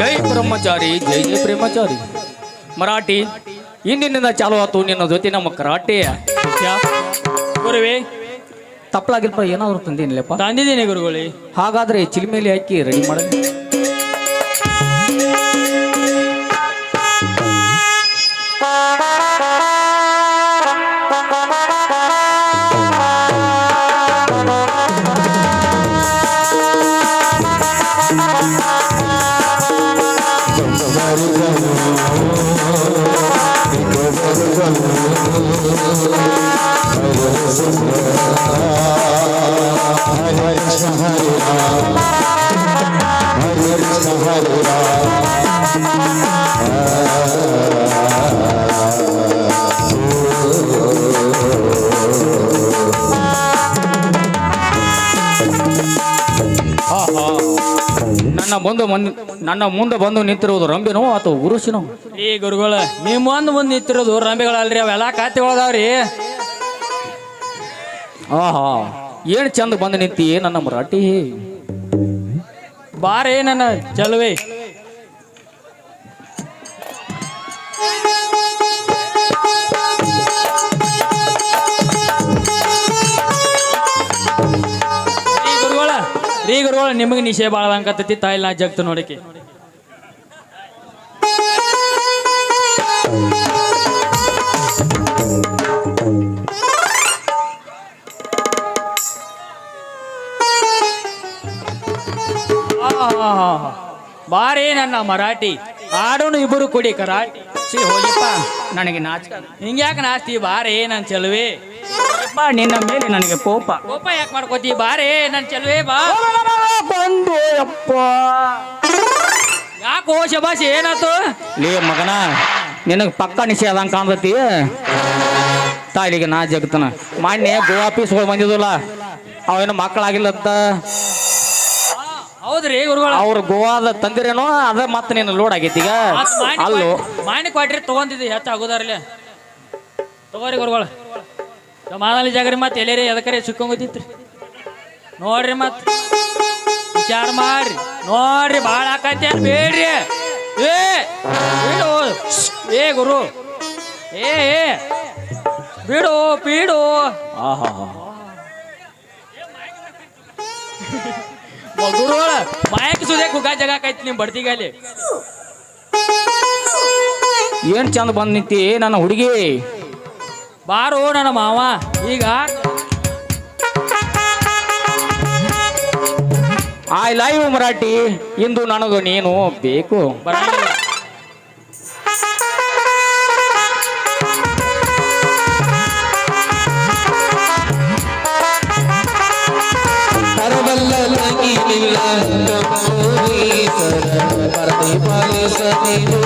ಜೈ ಬ್ರಹ್ಮಚಾರಿ ಜೈ ಜೈ ಬ್ರಹ್ಮಚಾರಿ. ಮರಾಠಿ ಇಂದಿನಿಂದ ಚಾಲು ಆತು ನಿನ್ನ ಜೊತೆ ನಮ್ಮ ಕರಾಟೆ ಗುರುವೇ ತಪ್ಪಲಾಗಿಲ್ಪ ಏನಾದ್ರು ತಂದೇನಿಲ್ಲಪ್ಪ? ತಂದಿದ್ದೀನಿ ಗುರುಗಳಿ. ಹಾಗಾದ್ರೆ ಚಿಲ್ಮೇಲಿ ಹಾಕಿ ರೆಡಿ ಮಾಡ ನನ್ನ ಮುಂದೆ ನನ್ನ ಮುಂದೆ ಬಂದು ನಿಂತಿರುವುದು ರಂಬಿನೋ ಅಥವಾ ಉರುಸಿನೋ? ಈ ಗುರುಗಳ, ನಿಮ್ಮ ಮುಂದೆ ಮುಂದೆ ನಿಂತಿರೋದು ರಂಬೆಗಳಲ್ರಿ, ಅವೆಲ್ಲ ಕಾತಿಗಳದಾವ್ರಿ ಆಹಾ, ಏನ್ ಚಂದ ಬಂದು ನಿಂತಿ ನನ್ನ ಮರಾಠಿ? ಬಾರೇ ನನ್ನ ಚಲುವೆ. ರೀ ಗುರುಗಳ ನಿಮಗೆ ನಿಶೆ ಭಾಳ ಅಂಕತ್ತೈತಿ ತಾಯಿಲ್ಲ ಜಗ್ತು ನೋಡಕ್ಕೆ. ಬಾರೇ ನನ್ನ ಮರಾಠಿ. ಆಡೋನು ಇಬ್ಬರು ಕುಡಿ ಕರಾಟಿ ಸಿ ಹೋಗಿಪ್ಪ. ನನಗೆ ನಾಚಕ ಹಿಂಗ್ಯಾಕೆ ನಾಚ್ತಿ? ಬಾರಿ ನನ್ನ ಚೆಲುವೆ. ನಿನ್ನ ಮೇಲೆ ನನಗೆ ಕೋಪ. ಕೋಪ ಯಾಕೆ ಮಾಡ್ಕೋತಿ? ಬಾರಿ ನನ್ನ ಚೆಲುವೆ ಬಾ. ಬಂದು ಯಪ್ಪ. ಯಾಕೋ ಶಬಾಷ್ ಏನಾತು? ಲೇ ಮಗನ ನಿನಗೆ ಪಕ್ಕ ನಿಷೇಧ ಅಂತ ಕಾಣ್ತತಿ. ತಾಯಿಗೆ ನಾ ಜಗತ್ತನ ಮಾನ್ಯ ಗೋವಾ ಪೀಸ್ಗಳು ಬಂದಿದ್ವಲ್ಲ ಅವೇನು ಮಕ್ಕಳಾಗಿಲ್ಲತ್ತ ಹೌದ್ರಿ ಗುರುಗಳ. ಅವ್ರು ಗೋವಾದ ತಂದಿರೇನೋ ಅದ ಮತ್ತೆ ನಿನ್ನ ಲೋಡ್ ಆಗೈತಿ ಈಗ. ಅಲ್ಲೋ. ಮಾಣಿ ಕ್ವಾಟ್ರಿ ತಗೊಂಡಿದ್ದೆ ಹೆಚ್ಚ ಆಗೋದಾರ್ಲೆ. ತಗೋರಿ ಗುರುಗಳ. ಮಾದಲ್ಲಿ ಜಾಗರಿ ಮತ್ತೆ ಎಲ್ಲೇರಿ ಎದಕರೆ ಸಿಕ್ಕಂಗೋತಿತ್ರಿ ನೋಡ್ರಿ ಮತ್ ವಿಚಾರ ಮಾಡ್ರಿ. ನೋಡ್ರಿ ಭಾಳ ಆಕೈತಿ ಅಂತ ಬೇಡ್ರಿ. ಏ ಬಿಡು. ಏ ಗುರು. ಏ ಏ. ಬಿಡು ಬಿಡು. ಆಹಾ. ಗುರುಗಳ ಮಾಯಕ್ ಸುದೇ ಕುಗ್ಗಾ ಜಗಾಕೈತಿ ನಿಮ್ ಬಡ್ತಿಗಲ್ಲಿ ಏನ್ ಚಂದ ಬಂದ್ ನಿಂತಿ ನನ್ನ ಹುಡುಗಿ? ಬಾರೋ ನನ್ನ ಮಾವ. ಈಗ ಐ ಲೈವ್ ಮರಾಠಿ. ಇಂದು ನನಗ ನೀನು ಬೇಕು. ಬರಂಗಿಲ್ಲ ತಂಗಿಲಿಲ್ಲ ತಮೂರೀಸರ ಪರದೆ ಪಾಲಿಸದಿರು